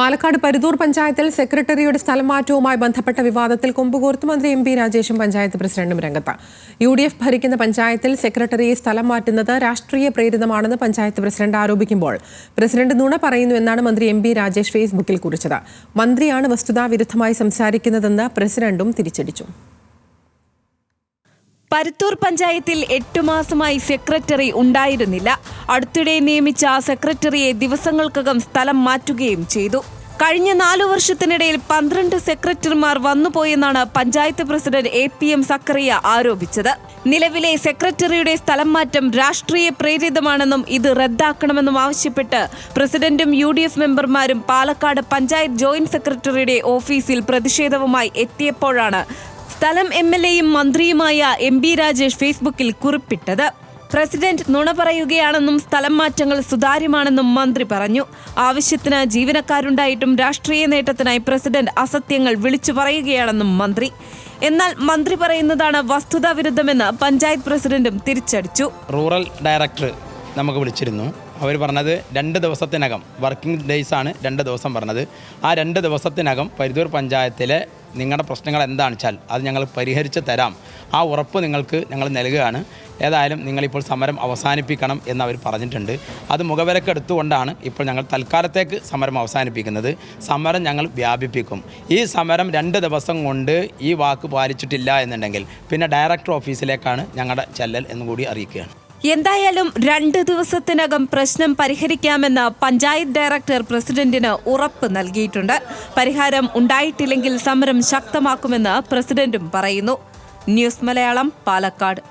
പാലക്കാട് പരുതൂർ പഞ്ചായത്തിൽ സെക്രട്ടറിയുടെ സ്ഥലം മാറ്റവുമായി ബന്ധപ്പെട്ട വിവാദത്തിൽ കൊമ്പുകോർത്ത് മന്ത്രി എം പി രാജേഷും പഞ്ചായത്ത് പ്രസിഡന്റും രംഗത്ത്. യു ഡി എഫ് ഭരിക്കുന്ന പഞ്ചായത്തിൽ സെക്രട്ടറിയെ സ്ഥലം മാറ്റുന്നത് രാഷ്ട്രീയ പ്രേരിതമാണെന്ന് പഞ്ചായത്ത് പ്രസിഡന്റ് ആരോപിക്കുമ്പോൾ പ്രസിഡന്റ് നുണ പറയുന്നു എന്നാണ് മന്ത്രി എം പി രാജേഷ് ഫേസ്ബുക്കിൽ കുറിച്ചത്. മന്ത്രിയാണ് വസ്തുതാവിരുദ്ധമായി സംസാരിക്കുന്നതെന്ന് പ്രസിഡന്റും തിരിച്ചടിച്ചു. പരുത്തൂർ പഞ്ചായത്തിൽ എട്ടു മാസമായി സെക്രട്ടറി ഉണ്ടായിരുന്നില്ല. അടുത്തിടെ നിയമിച്ച സെക്രട്ടറിയെ ദിവസങ്ങൾക്കകം സ്ഥലം മാറ്റുകയും ചെയ്തു. കഴിഞ്ഞ നാലു വർഷത്തിനിടയിൽ പന്ത്രണ്ട് സെക്രട്ടറിമാർ വന്നുപോയെന്നാണ് panchayat president A P M Zacharia ആരോപിച്ചത്. നിലവിലെ സെക്രട്ടറിയുടെ സ്ഥലം മാറ്റം രാഷ്ട്രീയ പ്രേരിതമാണെന്നും ഇത് റദ്ദാക്കണമെന്നും ആവശ്യപ്പെട്ട് പ്രസിഡന്റും യു ഡി എഫ് മെമ്പർമാരും പാലക്കാട് പഞ്ചായത്ത് ജോയിന്റ് സെക്രട്ടറിയുടെ ഓഫീസിൽ പ്രതിഷേധവുമായി എത്തിയപ്പോഴാണ് സ്ഥലം എം എൽ എയും മന്ത്രിയുമായ എം ബി രാജേഷ് ഫേസ്ബുക്കിൽ കുറിപ്പിട്ടത്. പ്രസിഡന്റ് നുണ പറയുകയാണെന്നും സ്ഥലം മാറ്റങ്ങൾ സുതാര്യമാണെന്നും മന്ത്രി പറഞ്ഞു. ആവശ്യത്തിന് ജീവനക്കാരുണ്ടായിട്ടും രാഷ്ട്രീയ നേട്ടത്തിനായി പ്രസിഡന്റ് അസത്യങ്ങൾ വിളിച്ചു പറയുകയാണെന്നും മന്ത്രി. എന്നാൽ മന്ത്രി പറയുന്നതാണ് വസ്തുതാ വിരുദ്ധമെന്ന് പഞ്ചായത്ത് പ്രസിഡന്റും തിരിച്ചടിച്ചു. റൂറൽ ഡയറക്ടർ നമുക്ക് വിളിച്ചിരുന്നു. അവർ പറഞ്ഞത് രണ്ട് ദിവസത്തിനകം വർക്കിംഗ് ഡേയ്സ് ആണ് രണ്ട് ദിവസം പറഞ്ഞത്. ആ രണ്ട് ദിവസത്തിനകം പരിതൂർ പഞ്ചായത്തിലെ നിങ്ങളുടെ പ്രശ്നങ്ങൾ എന്താണെന്ന് വെച്ചാൽ അത് ഞങ്ങൾ പരിഹരിച്ച് തരാം. ആ ഉറപ്പ് നിങ്ങൾക്ക് ഞങ്ങൾ നൽകുകയാണ്. ഏതായാലും നിങ്ങളിപ്പോൾ സമരം അവസാനിപ്പിക്കണം എന്ന് അവർ പറഞ്ഞിട്ടുണ്ട്. അത് മുഖവിലക്കെടുത്തുകൊണ്ടാണ് ഇപ്പോൾ ഞങ്ങൾ തൽക്കാലത്തേക്ക് സമരം അവസാനിപ്പിക്കുന്നത്. സമരം ഞങ്ങൾ വ്യാപിപ്പിക്കും. ഈ സമരം രണ്ട് ദിവസം കൊണ്ട് ഈ വാക്ക് പാലിച്ചിട്ടില്ല എന്നുണ്ടെങ്കിൽ പിന്നെ ഡയറക്ടർ ഓഫീസിലേക്കാണ് ഞങ്ങളുടെ ചെല്ലൽ എന്നും കൂടി അറിയിക്കുകയാണ്. എന്തായാലും രണ്ട് ദിവസത്തിനകം പ്രശ്നം പരിഹരിക്കാമെന്ന് പഞ്ചായത്ത് ഡയറക്ടർ പ്രസിഡന്റിന് ഉറപ്പ് നൽകിയിട്ടുണ്ട്. പരിഹാരം ഉണ്ടായിട്ടില്ലെങ്കിൽ സമരം ശക്തമാക്കുമെന്ന് പ്രസിഡന്റും പറയുന്നു. ന്യൂസ് മലയാളം പാലക്കാട്.